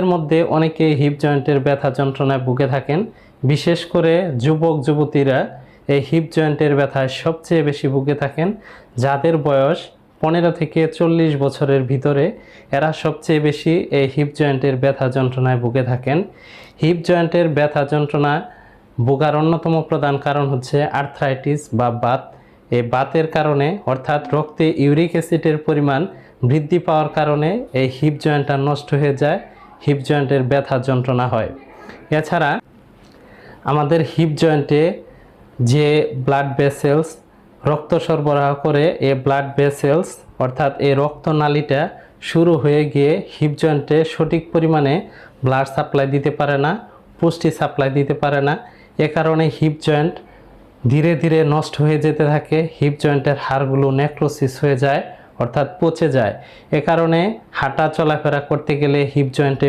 এর মধ্যে অনেকে হিপ জয়েন্টের ব্যথা যন্ত্রণায় ভুগে থাকেন। বিশেষ করে যুবক, যুবতীরা এই হিপ জয়েন্টের ব্যথায় সবচেয়ে বেশি ভুগে থাকেন। যাদের বয়স পনেরো থেকে চল্লিশ বছরের ভিতরে, এরা সবচেয়ে বেশি এই হিপ জয়েন্টের ব্যথা যন্ত্রণায় ভুগে থাকেন। হিপ জয়েন্টের ব্যথা যন্ত্রণা ভোগার অন্যতম প্রধান কারণ হচ্ছে আর্থ্রাইটিস বা বাত। এই বাতের কারণে, অর্থাৎ রক্তে ইউরিক অ্যাসিডের পরিমাণ বৃদ্ধি পাওয়ার কারণে এই হিপ জয়েন্টটা নষ্ট হয়ে যায়। হিপ জয়েন্টের ব্যথা যন্ত্রণা হয়। এছাড়া আমাদের হিপ জয়েন্টে যে ব্লাড ভেসেলস রক্ত সরবরাহ করে এই ব্লাড ভেসেলস অর্থাৎ এই রক্তনালীটা শুরু হয়ে গিয়ে হিপ জয়েন্টে সঠিক পরিমাণে ব্লাড সাপ্লাই দিতে পারে না, পুষ্টি সাপ্লাই দিতে পারে না। এ কারণে হিপ জয়েন্ট ধীরে ধীরে নষ্ট হয়ে যেতে থাকে হিপ জয়েন্টের হাড়গুলো নেক্রোসিস হয়ে যায়। অর্থাৎ পচে যায়। এ কারণে হাঁটা চলাফেরা করতে গেলে হিপ জয়েন্টে